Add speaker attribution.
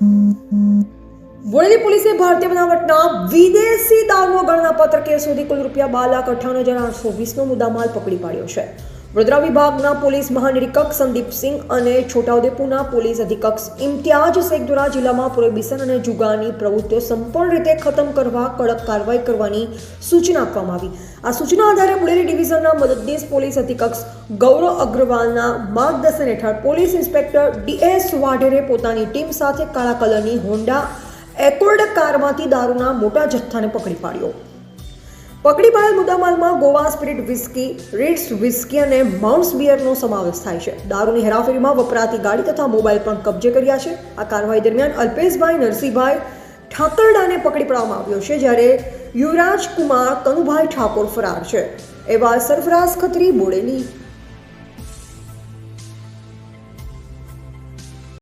Speaker 1: બોડેલી પોલીસે ભારતીય બનાવટના વિદેશી દારૂનો ગણનાપત્ર કેસ સુધી કુલ રૂપિયા બાર લાખ અઠ્ઠાણું હજાર આઠસો વીસનો મુદ્દામાલ પકડી પાડ્યો છે. વડોદરા વિભાગના પોલીસ મહાનિરીક્ષક સંદીપ સિંહ અને છોટાઉદેપુરના પોલીસ અધિક્ષક ઇમ્તિયાજ શેખ દ્વારા જિલ્લામાં પ્રોહિબિશન અને જુગારની પ્રવૃત્તિઓ સંપૂર્ણ રીતે ખતમ કરવા કડક કાર્યવાહી કરવાની સૂચના આપવામાં આવી. આ સૂચના આધારે બોડેલી ડિવિઝનના મદદનીશ પોલીસ અધિક્ષક ગૌરવ અગ્રવાલના માર્ગદર્શન હેઠળ પોલીસ ઇન્સ્પેક્ટર ડીએસ વાઢેરે પોતાની ટીમ સાથે કાળા કલરની હોન્ડા એકોર્ડ કારમાંથી દારૂના મોટા જથ્થાને પકડી પાડ્યો. પકડી પાડેલ મુદ્દામાલમાં ગોવા સ્પિરિટ વિસ્કી રિટ્સ વિસ્કી અને માઉન્ટ્સ બિયરનો સમાવેશ થાય છે. દારૂની હેરાફેરીમાં વપરાતી ગાડી તથા મોબાઈલ પણ કબજે કર્યા છે. આ કાર્યવાહી દરમિયાન અલ્પેશભાઈ નરસિંહભાઈ ઠાકરડાને પકડી પાડવામાં આવ્યો છે, જ્યારે યુવરાજ કુમાર કનુભાઈ ઠાકોર ફરાર છે. એવા સરફરાઝ ખત્રી, બોડેલી.